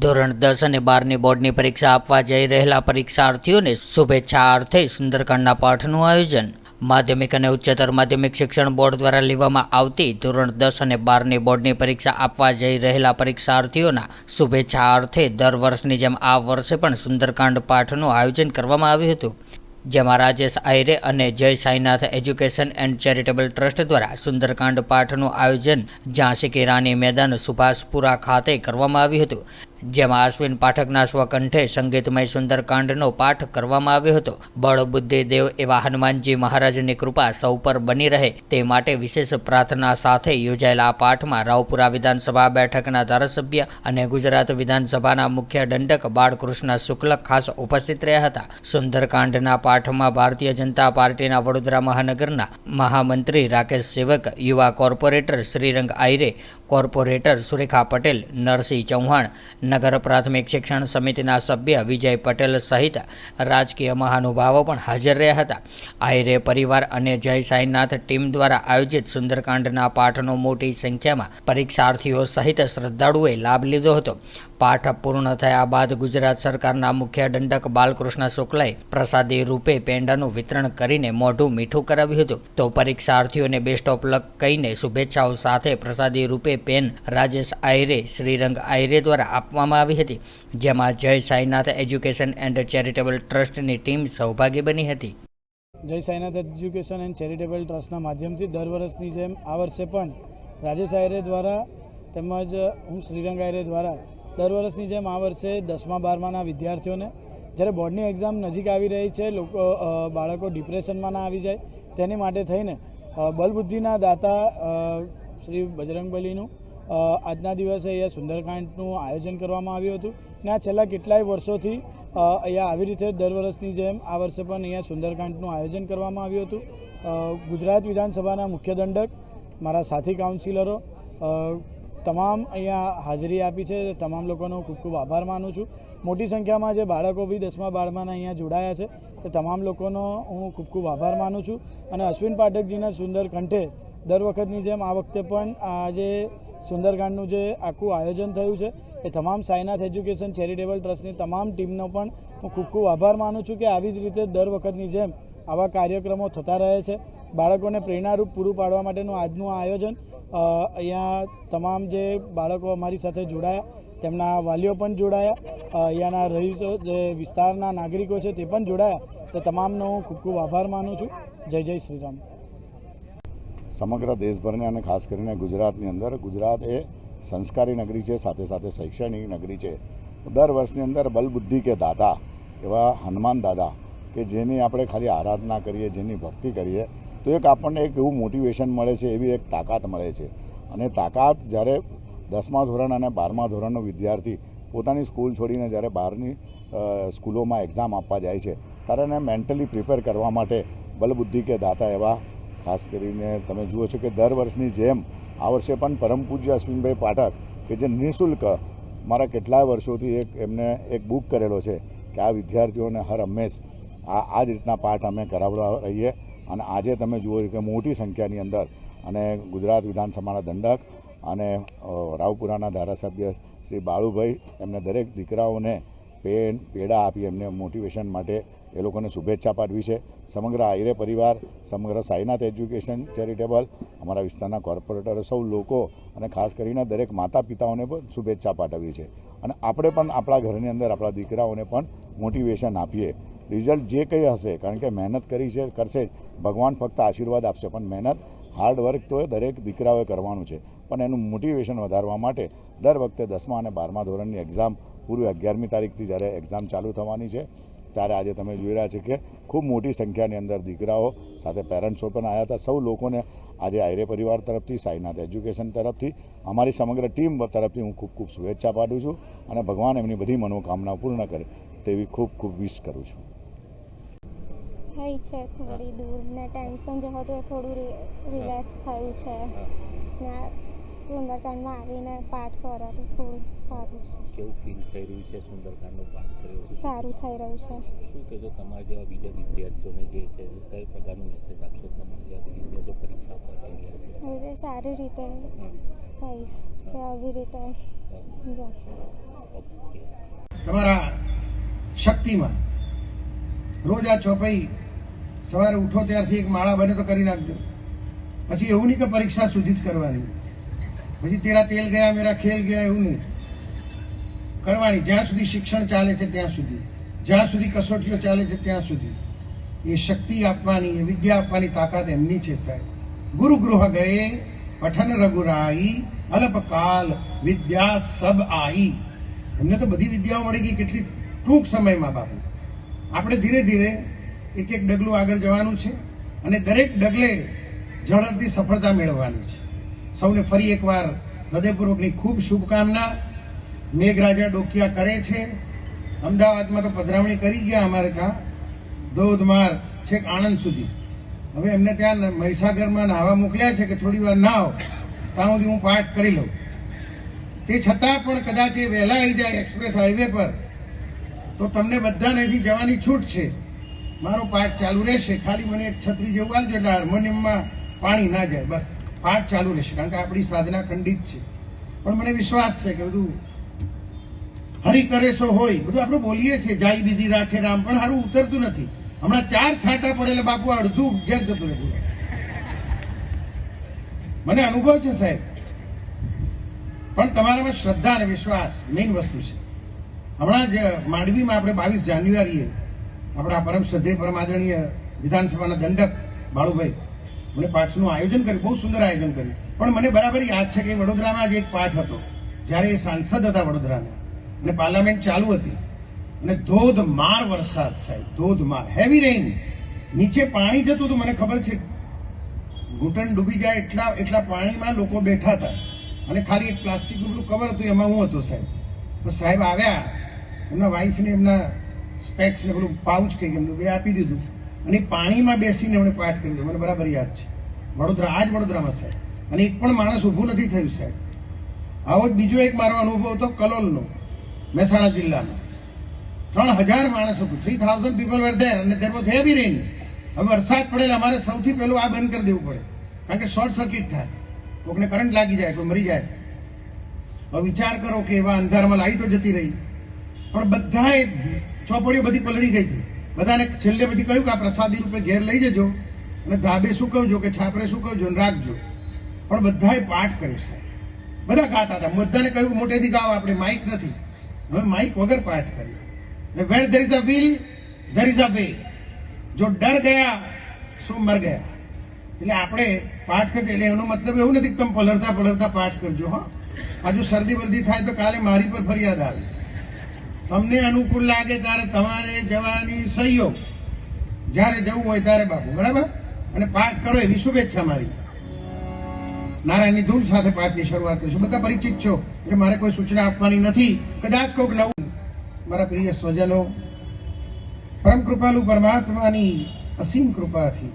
ધોરણ દસ અને બારની બોર્ડની પરીક્ષા આપવા જઈ રહેલા પરીક્ષાર્થીઓને શુભેચ્છા અર્થે સુંદરકાંડના પાઠનું આયોજન. માધ્યમિક અને ઉચ્ચતર માધ્યમિક શિક્ષણ બોર્ડ દ્વારા લેવામાં આવતી ધોરણ દસ અને બારની બોર્ડની પરીક્ષા આપવા જઈ રહેલા પરીક્ષાર્થીઓના શુભેચ્છા અર્થે દર વર્ષની જેમ આ વર્ષે પણ સુંદરકાંડ પાઠનું આયોજન કરવામાં આવ્યું હતું. જેમાં રાજેશ આયરે અને Jay Sainath education and charitable trust દ્વારા સુંદરકાંડ પાઠનું આયોજન ઝાંસી કી રાની મેદાન સુભાષપુરા ખાતે કરવામાં આવ્યું હતું. જેમાં અશ્વિન પાઠકના સ્વકંઠે સંગીતમય સુંદરકાંડનો પાઠ કરવામાં આવ્યો હતો. બળ, બુદ્ધિ, દેવ એવા હનુમાનજી મહારાજની કૃપા સૌ પર બની રહે તે માટે વિશેષ પ્રાર્થના સાથે યોજાયેલા આ પાઠમાં રાવપુરા વિધાનસભા બેઠકના ધારાસભ્ય અને ગુજરાત વિધાનસભાના મુખ્ય દંડક બાળકૃષ્ણ શુક્લ ખાસ ઉપસ્થિત રહ્યા હતા. સુંદરકાંડના પાઠમાં ભારતીય જનતા પાર્ટીના વડોદરા મહાનગરના મહામંત્રી રાકેશ સેવક, યુવા કોર્પોરેટર શ્રીરંગ આયરે કોર્પોરેટર સુરેખા પટેલ, નરસિંહ ચૌહાણ, નગર પ્રાથમિક શિક્ષણ સમિતિના સભ્ય વિજય પટેલ સહિત રાજકીય મહાનુભાવો પણ હાજર રહ્યા હતા. આયરે પરિવાર અને જય સાંઈનાથ ટીમ દ્વારા આયોજિત સુંદરકાંડના પાઠનો મોટી સંખ્યામાં પરીક્ષાર્થીઓ સહિત શ્રદ્ધાળુઓએ લાભ લીધો હતો. પાઠ પૂર્ણ થયા બાદ ગુજરાત સરકારના મુખ્ય દંડક બાલકૃષ્ણ શુક્લાએ પ્રસાદી રૂપે પેંડાનું વિતરણ કરીને મોઢું મીઠું કરાવ્યું હતું. તો પરીક્ષાર્થીઓને બેસ્ટ ઓફ લક કહીને શુભેચ્છાઓ સાથે પ્રસાદી રૂપે પેન રાજેશ આયરે, શ્રીરંગ આયરે દ્વારા આપવામાં આવી હતી. જેમાં Jai Sainath education and charitable ટ્રસ્ટની ટીમ સહભાગી બની હતી. જય સાઈનાથ એજ્યુકેશન એન્ડ ચેરિટેબલ ટ્રસ્ટના માધ્યમથી દર વર્ષની જેમ આ વર્ષે પણ રાજેશ આયરે દ્વારા તેમજ હું શ્રીરંગ આયરે દ્વારા દર વર્ષની જેમ આ વર્ષે દસમા, બારમાના વિદ્યાર્થીઓને જ્યારે બોર્ડની એક્ઝામ નજીક આવી રહી છે, લોકો બાળકો ડિપ્રેશનમાં ના આવી જાય, તેની માટે થઈને બલબુદ્ધિના દાતા શ્રી બજરંગબલીનું આજના દિવસે અહીંયા સુંદરકાંડનું આયોજન કરવામાં આવ્યું હતું. ને આ છેલ્લા કેટલાય વર્ષોથી અહીંયા આવી રીતે દર વર્ષની જેમ આ વર્ષે પણ અહીંયા સુંદરકાંડનું આયોજન કરવામાં આવ્યું હતું. ગુજરાત વિધાનસભાના મુખ્ય દંડક, મારા સાથી કાઉન્સિલરો તમામ અહીંયા હાજરી આપી છે. તમામ લોકોનો ખૂબ ખૂબ આભાર માનું છું. મોટી સંખ્યામાં જે બાળકો બી દસમા, બારમાના અહીંયા જોડાયા છે, તે તમામ લોકોનો હું ખૂબ ખૂબ આભાર માનું છું. અને અશ્વિન પાઠકજીના સુંદર કંઠે દર વખતની જેમ આ વખતે પણ આ જે સુંદરકાંડનું જે આખું આયોજન થયું છે, એ તમામ સાઈનાથ એજ્યુકેશન ચેરિટેબલ ટ્રસ્ટની તમામ ટીમનો પણ હું ખૂબ ખૂબ આભાર માનું છું કે આવી જ રીતે દર વખતની જેમ આવા કાર્યક્રમો થતા રહે છે. બાળકોને પ્રેરણારૂપ પૂરું પાડવા માટેનું આજનું આયોજન. અહીંયા તમામ જે બાળકો અમારી સાથે જોડાયા, તેમના વાલીઓ પણ જોડાયા અહીંયાના રહીશો, જે વિસ્તારના નાગરિકો છે તે પણ જોડાયા. તે તમામનો હું ખૂબ ખૂબ આભાર માનું છું. જય જય શ્રીરામ. સમગ્ર દેશભરને અને ખાસ કરીને ગુજરાતની અંદર, ગુજરાત એ સંસ્કારી નગરી છે, સાથે સાથે શૈક્ષણિક નગરી છે. દર વર્ષની અંદર બલબુદ્ધિ કે દાદા એવા હનુમાન દાદા કે જેની આપણે ખાલી આરાધના કરીએ, જેની ભક્તિ કરીએ તો એક આપણને એક એવું મોટિવેશન મળે છે, એવી એક તાકાત મળે છે. અને તાકાત જ્યારે દસમા ધોરણ અને બારમા ધોરણનો વિદ્યાર્થી પોતાની સ્કૂલ છોડીને જ્યારે બહારની સ્કૂલોમાં એક્ઝામ આપવા જાય છે, ત્યારે એને મેન્ટલી પ્રિપેર કરવા માટે બલબુદ્ધિ કે દાતા એવા, ખાસ કરીને તમે જુઓ છો કે દર વર્ષની જેમ આ વર્ષે પણ પરમ પૂજ્ય અશ્વિનભાઈ પાઠક કે જે નિઃશુલ્ક મારા કેટલાય વર્ષોથી એક એમને એક બુક કરેલો છે કે આ વિદ્યાર્થીઓને હર હંમેશ આ આ જ રીતના પાઠ અમે કરાવડા રહીએ. અને આજે તમે જુઓ કે મોટી સંખ્યાની અંદર અને ગુજરાત વિધાનસભાના દંડક અને રાવપુરાના ધારાસભ્ય શ્રી બાળુભાઈ એમને દરેક દીકરાઓને પેન, પેડા આપી એમને મોટિવેશન માટે એ લોકોને શુભેચ્છા પાઠવી છે. સમગ્ર આયરે પરિવાર, સમગ્ર સાઈનાથ એજ્યુકેશન ચેરિટેબલ, અમારા વિસ્તારના કોર્પોરેટરો સૌ લોકો અને ખાસ કરીને દરેક માતા પિતાઓને પણ શુભેચ્છા પાઠવી છે અને આપણે પણ આપણા ઘરની અંદર આપણા દીકરાઓને પણ મોટિવેશન આપીએ. રિઝલ્ટ જે કંઈ હશે, કારણ કે મહેનત કરી છે, કરશે ભગવાન ફક્ત આશીર્વાદ આપશે, પણ મહેનત હાર્ડવર્ક તો દરેક દીકરાઓએ કરવાનું છે. પણ એનું મોટિવેશન વધારવા માટે દર વખતે દસમા અને બારમા ધોરણની એક્ઝામ પૂરી અગિયારમી તારીખથી જ્યારે એક્ઝામ ચાલુ થવાની છે ત્યારે આજે તમે જોઈ રહ્યા છે કે ખૂબ મોટી સંખ્યાની અંદર દીકરાઓ સાથે પેરેન્ટ્સો પણ આવ્યા હતા. સૌ લોકોને આજે આયરે પરિવાર તરફથી સાઈનાથ એજ્યુકેશન તરફથી અમારી સમગ્ર ટીમ તરફથી હું ખૂબ ખૂબ શુભેચ્છા પાઠવું છું અને ભગવાન એમની બધી મનોકામના પૂર્ણ કરે તેવી ખૂબ ખૂબ વિશ કરું છું. થઈ છે થોડી દૂર ને ટેન્શન જે હતું એ થોડું રિલેક્સ થયું છે. ને સુંદરકાંડમાં આવીને પાઠ કર્યો તો થોડું સારું છે. કેવું ફીલ થઈ રહ્યું છે સુંદરકાંડનો પાઠ કર્યો સારું થઈ રહ્યું છે. શું કહેશો તમારા જેવા બીજા વિદ્યાર્થીઓને જે છે કઈ પ્રકારનું મેસેજ આપશો? તમારા જેવા વિદ્યાર્થીઓ પરીક્ષા આપવા જઈ રહ્યા છે? આવી રીતે સારી રીતે કહીશ કે આવી રીતે જો. તમારા શક્તિમાં રોજ આ ચોપાઈ સવારે ઉઠો ત્યારથી એક માળા બને તો કરી નાખજો. પછી એવું નહીં કે પરીક્ષા સુધી જ કરવાની. પછી તેરા તેલ ગયા, મેરા ખેલ ગયા એવું નહીં. કરવાની જ્યાં સુધી શિક્ષણ ચાલે છે ત્યાં સુધી. જ્યાં સુધી કસોટીઓ ચાલે છે ત્યાં સુધી. એ શક્તિ આપવાની, એ વિદ્યા આપવાની તાકાત એમની છે, સાહેબ. ગુરુ ગૃહ ગયે, પઠન રઘુરાઈ અલ્પકાલ વિદ્યા સબ આઈ. એમને તો બધી વિદ્યાઓ મળી ગઈ કેટલી ટૂંક સમયમાં, બાપુ. આપણે ધીરે ધીરે એક એક ડગલું આગળ જવાનું છે અને દરેક ડગલે ઝડપથી સફળતા મેળવવાની છે. સૌને ફરી એકવાર હૃદયપૂર્વકની ખૂબ શુભકામના. મેઘરાજા ડોકિયા કરે છે. અમદાવાદમાં તો પધરામણી કરી ગયા અમારે ત્યાં. ધોધમાર છેક આણંદ સુધી. હવે એમને ત્યાં મહીસાગરમાં નાહવા મોકલ્યા છે કે થોડી વાર નાહો. ત્યાં સુધી હું પાઠ કરી લઉં. તે છતાં પણ કદાચ એ વહેલા આવી જાય એક્સપ્રેસ હાઈવે પર, તો તમને બધાને અહીંથી જવાની છૂટ છે. મારો પાઠ ચાલુ રહેશે. ખાલી મને એક છત્રી જેવું આવજો એટલે હાર્મોનિયમમાં પાણી ના જાય. બસ. પાઠ ચાલુ રહેશે, કારણ કે આપણી સાધના ખંડિત છે. પણ મને વિશ્વાસ છે કે બધું હરી કરે હોય, બધું આપણે બોલીએ છીએ, જાય બીજી રાખે રામ પણ સારું ઉતરતું નથી. હમણાં ચાર છાંટા પડેલા બાપુ અડધું ઘેર જતું રહે મને અનુભવ છે સાહેબ. પણ તમારામાં શ્રદ્ધા અને વિશ્વાસ મેઇન વસ્તુ છે. હમણાં જ માંડવીમાં આપણે બાવીસ જાન્યુઆરીએ આપણા પરમ શ્રદ્ધે પરમ આદરણીય વિધાનસભાના દંડક બાળુભાઈ મને પાઠનું આયોજન કર્યું, બહુ સુંદર આયોજન કર્યું. પણ મને બરાબર યાદ છે કે વડોદરામાં જ એક પાઠ હતો, જ્યારે એ સાંસદ હતા વડોદરાના. અને પાર્લામેન્ટ ચાલુ હતી. અને ધોધમાર વરસાદ સાહેબ, ધોધમાર હેવી રેઇન નીચે પાણી જતું હતું, મને ખબર છે. ઘૂંટણ ડૂબી જાય એટલા એટલા પાણીમાં લોકો બેઠા હતા. અને ખાલી એક પ્લાસ્ટિક પેલું કવર હતું, એમાં હું હતો સાહેબ. તો સાહેબ આવ્યા, એમના વાઈફને એમના સ્પેક્સ ને પેલું પાઉચ કંઈક એમનું બે આપી દીધું. અને પાણીમાં બેસીને એમણે પાઠ કરી દીધો મને બરાબર યાદ છે. વડોદરા આ જ વડોદરામાં સાહેબ. અને એક પણ માણસ ઊભું નથી થયું સાહેબ. આવો જ બીજો એક મારો અનુભવ હતો કલોલનો, મહેસાણા જિલ્લામાં ત્રણ હજાર માણસ three thousand people were there અને દેર વોઝ હેવી રેન હવે વરસાદ પડેલા અમારે સૌથી પહેલું આ બંધ કરી દેવું પડે. કારણ કે શોર્ટ સર્કિટ થાય. કોકને કરંટ લાગી જાય, કોઈ મરી જાય. હવે વિચાર કરો કે એવા અંધારામાં લાઈટો જતી રહી. પણ બધાએ ચોપડીઓ બધી પલળી ગઈ હતી. બધાને છેલ્લે પછી કહ્યું કે આ પ્રસાદી રૂપે ઘેર લઈ જજો અને ધાબે શું કહજો કે છાપરે શું કહજો અને રાખજો. પણ બધાએ પાઠ કર્યો સાહેબ. બધા ગાતા હતા. બધાને કહ્યું કે મોટેથી ગાવ આપણે માઇક નથી. હવે માઇક વગર પાઠ કર્યો where there is a will there is a way જો ડર ગયા, શું મર ગયા? એટલે આપણે પાઠ કરીએ એટલે એનો મતલબ એવું નથી કે તમે પલળતા પલળતા પાઠ કરજો, હા. હજુ શરદી બરદી થાય તો કાલે મારી પર ફરિયાદ આવે. તમને અનુકૂળ લાગે ત્યારે તમારે જવાની સહયોગ. જ્યારે જવું હોય ત્યારે બાપુ, બરાબર? અને પાઠ કરો એવી શુભેચ્છા મારી. નારાયણની ધૂન સાથે પાઠની શરૂઆત કરીશું. બધા પરિચિત છો એટલે મારે કોઈ સૂચના આપવાની નથી. કદાચ કોઈક નવું. મારા પ્રિય સ્વજનો, પરમ કૃપાલુ પરમાત્માની અસીમ કૃપાથી.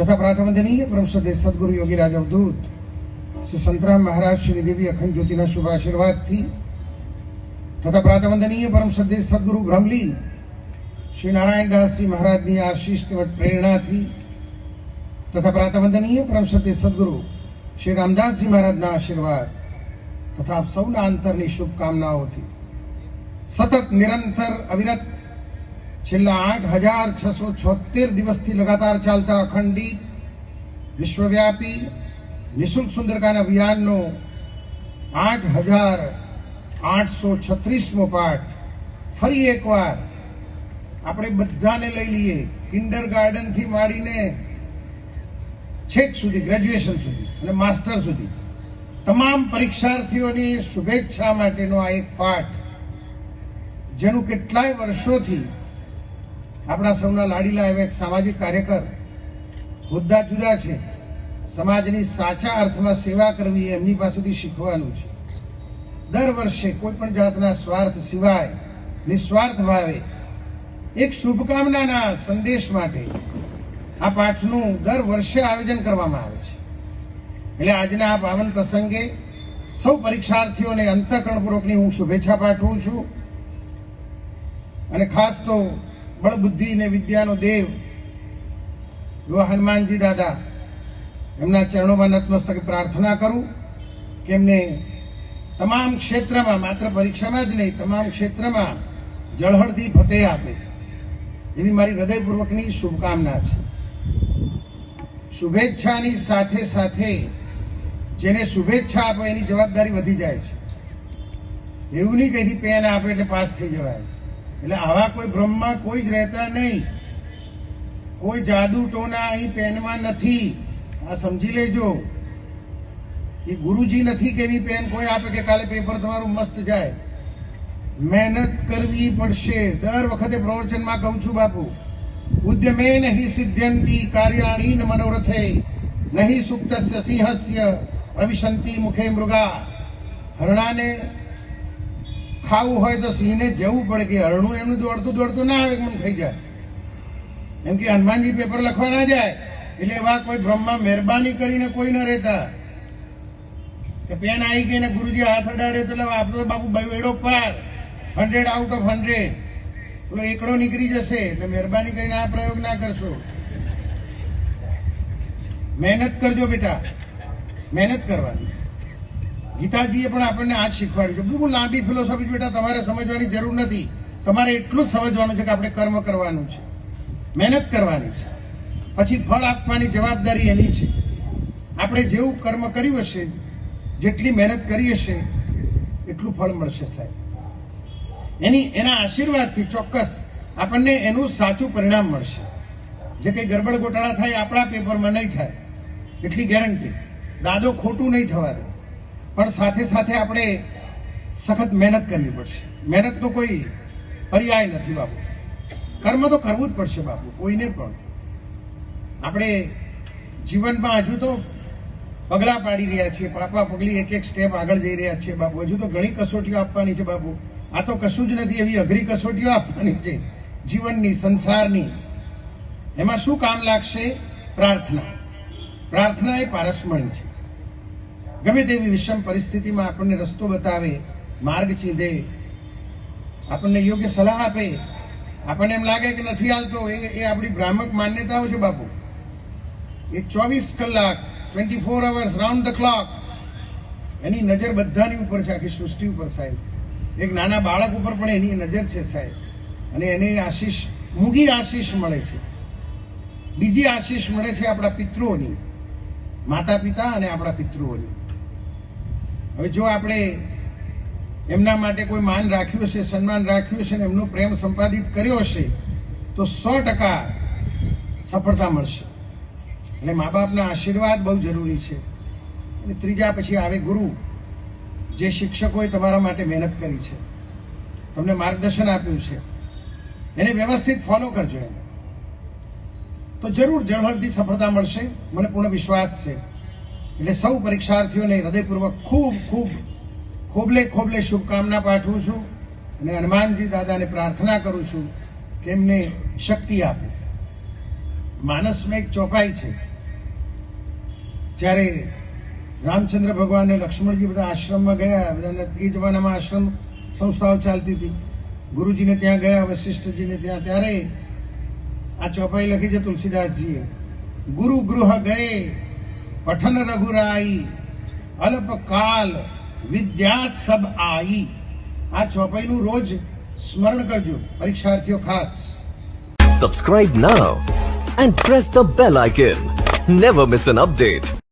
છતાં પ્રાર્થવંદનીય પરમ સદે સદગુરુ યોગી રાજ અવધૂત. શ્રી સંતરામ મહારાજ શ્રી દેવી અખંડ જ્યોતિના શુભ આશીર્વાદથી તથા પ્રાતવંદનીય પરમ શ્રદ્ધે સદગુરુ બ્રહ્મલી, શ્રી નારાયણદાસજી મહારાજની આશીષ તેમજ પ્રેરણાથી તથા પ્રાતવંદનીય પરમ શ્રદ્ધે સદગુરુ શ્રી રામદાસજી મહારાજના આશીર્વાદ તથા આપ સૌના અંતરની શુભકામનાઓથી સતત નિરંતર અવિરત છેલ્લા આઠ હજાર છસો છોતેર દિવસથી લગાતાર ચાલતા અખંડિત વિશ્વવ્યાપી નિઃશુલ્ક સુંદરકાંડ અભિયાનનો આઠ હજાર આઠસો છત્રીસમો પાઠ. ફરી એકવાર આપણે બધાને લઈ લઈએ. કિન્ડર ગાર્ડનથી માંડીને છેક સુધી ગ્રેજ્યુએશન સુધી અને માસ્ટર સુધી. તમામ પરીક્ષાર્થીઓની શુભેચ્છા માટેનો આ એક પાઠ. જેનું કેટલાય વર્ષોથી આપણા સૌના લાડીલા એવા એક સામાજિક કાર્યકર હોદ્દા જુદા છે. સમાજની સાચા અર્થમાં સેવા કરવી એમની પાસેથી શીખવાનું છે. દર વર્ષે કોઈ પણ જાતના સ્વાર્થ સિવાય નિસ્વાર્થ ભાવે, એક શુભકામનાના સંદેશ માટે આ પાઠનું દર વર્ષે આયોજન કરવામાં આવે છે. એટલે આજના આ પાવન પ્રસંગે સૌ પરીક્ષાર્થીઓને અંતઃકરણપૂર્વકની હું શુભેચ્છા પાઠવું છું. અને ખાસ તો બળબુદ્ધિ અને વિદ્યાનો દેવ એવા હનુમાનજી દાદા, એમના ચરણોમાં નતમસ્તકે પ્રાર્થના કરું કે એમને તમામ ક્ષેત્રમાં માત્ર પરીક્ષામાં જ નહીં, તમામ ક્ષેત્રમાં જળહળતી ફતેહ આપે. એવી મારી હૃદયપૂર્વકની શુભકામના છે. શુભેચ્છાની સાથે સાથે જેને શુભેચ્છા આપે એની જવાબદારી વધી જાય છે. એવું નહીં કઈથી પેન આપે એટલે પાસ થઈ જવાય. એટલે આવા કોઈ ભ્રમમાં કોઈ જ રહેતા નહીં. કોઈ જાદુ ટોના અહીં પેનમાં નથી. આ સમજી લેજો. એ ગુરુજી નથી કે એવી પેન કોઈ આપે કે કાલે પેપર તમારું મસ્ત જાય. મહેનત કરવી પડશે. દર વખતે પ્રવચનમાં કહું છું બાપુ ઉદ્યમે નહીં સિદ્ધ્યંતી કાર્યાણી ન મનોરથે, નહીં સુપ્તસ્ય સિંહસ્ય, પ્રવિશંતિ મુખે મૃગા. હરણાને ખાવું હોય તો સિંહને જવું પડે કે હરણું એમનું દોડતું દોડતું ના આવે મને ખાઈ જાય. એમ કે હનુમાનજી પેપર લખવા ના જાય. એટલે એવા કોઈ બ્રહ્મા મહેરબાની કરીને કોઈ ન રહેતા. કે પેન આવી ગઈ ને ગુરુજી હાથ અડાડ્યો એટલે આપણો બાપુ બેડો પાર હંડ્રેડ આઉટ ઓફ હંડ્રેડ પેલો એકડો નીકળી જશે એટલે મહેરબાની કરીને આ પ્રયોગ ના કરશો. મહેનત કરજો બેટા. મહેનત કરવાની. ગીતાજીએ પણ આપણને આ જ શીખવાડ્યું છે. બિલકુલ લાંબી ફિલોસોફી બેટા. તમારે સમજવાની જરૂર નથી. તમારે એટલું જ સમજવાનું છે કે આપણે કર્મ કરવાનું છે. મહેનત કરવાની છે. પછી ફળ આપવાની જવાબદારી એની છે. આપણે જેવું કર્મ કર્યું હશે જેટલી મહેનત કરી હશે, એટલું ફળ મળશે સાહેબ. એની, એના આશીર્વાદથી ચોક્કસ આપણને એનું સાચું પરિણામ મળશે. જે કંઈ ગરબડ ગોટાળા થાય, આપણા પેપરમાં નહીં થાય. એટલી ગેરંટી. દાદો ખોટું નહીં થવા દે પણ સાથે સાથે આપણે સખત મહેનત કરવી પડશે. મહેનતનો કોઈ પર્યાય નથી બાપુ. કર્મ તો કરવું જ પડશે બાપુ, કોઈને પણ. આપણે જીવનમાં હજુ તો પગલા પાડી રહ્યા છીએ. પાપા પગલી એક એક સ્ટેપ આગળ જઈ રહ્યા છીએ બાપુ, હજુ તો ઘણી કસોટીઓ આપવાની છે બાપુ. આ તો કશું જ નથી, એવી અઘરી કસોટીઓ આપવાની છે. જીવનની, સંસારની. એમાં શું કામ લાગશે? પ્રાર્થના. પ્રાર્થના એ પારસમણી છે. ગમે તેવી વિષમ પરિસ્થિતિમાં આપણને રસ્તો બતાવે, માર્ગ ચીંધે, આપણને યોગ્ય સલાહ આપે, આપણને એમ લાગે કે નથી હાલતો એ આપણી ભ્રામક માન્યતાઓ છે બાપુ. એ ચોવીસ કલાક twenty four hours round the clock એની નજર બધાની ઉપર છે, આખી સૃષ્ટિ ઉપર સાહેબ. એક નાના બાળક ઉપર પણ એની નજર છે સાહેબ. અને એને આશીષ, મૂગી આશીષ મળે છે. બીજી આશીષ મળે છે આપણા પિતૃઓની. માતા પિતા અને આપણા પિતૃઓની. હવે જો આપણે એમના માટે કોઈ માન રાખ્યું છે સન્માન રાખ્યું છે ને એમનો પ્રેમ સંપાદિત કર્યો હશે, તો સો ટકા સફળતા મળશે. એટલે મા બાપના આશીર્વાદ બહુ જરૂરી છે. અને ત્રીજા પછી આવે ગુરુ. જે શિક્ષકોએ તમારા માટે મહેનત કરી છે. તમને માર્ગદર્શન આપ્યું છે. એને વ્યવસ્થિત ફોલો કરજો એને. તો જરૂર જળહળતી સફળતા મળશે. મને પૂર્ણ વિશ્વાસ છે. એટલે સૌ પરીક્ષાર્થીઓને હૃદયપૂર્વક ખૂબ ખૂબ, ખોબલે ખોબલે શુભકામના પાઠવું છું. અને હનુમાનજી દાદાને પ્રાર્થના કરું છું કે એમને શક્તિ આપે. માનસમાં એક ચોપાઈ છે. જ્યારે રામચંદ્ર ભગવાન અને લક્ષ્મણજી બધા આશ્રમમાં ગયા, બધાને એ જમાનામાં આશ્રમ સંસ્થાઓ ચાલતી હતી. ગુરુજીને ત્યાં ગયા વશિષ્ઠજીને ત્યાં. ત્યારે આ ચોપાઈ લખી છે તુલસીદાસજીએ, ગુરુ ગૃહ ગયે, પઠન રઘુરાઈ, અલ્પ કાલ વિદ્યા સબ આઈ. આ ચોપાઈનું રોજ સ્મરણ કરજો, પરીક્ષાર્થીઓ ખાસ. Subscribe now and press the bell icon never miss an update.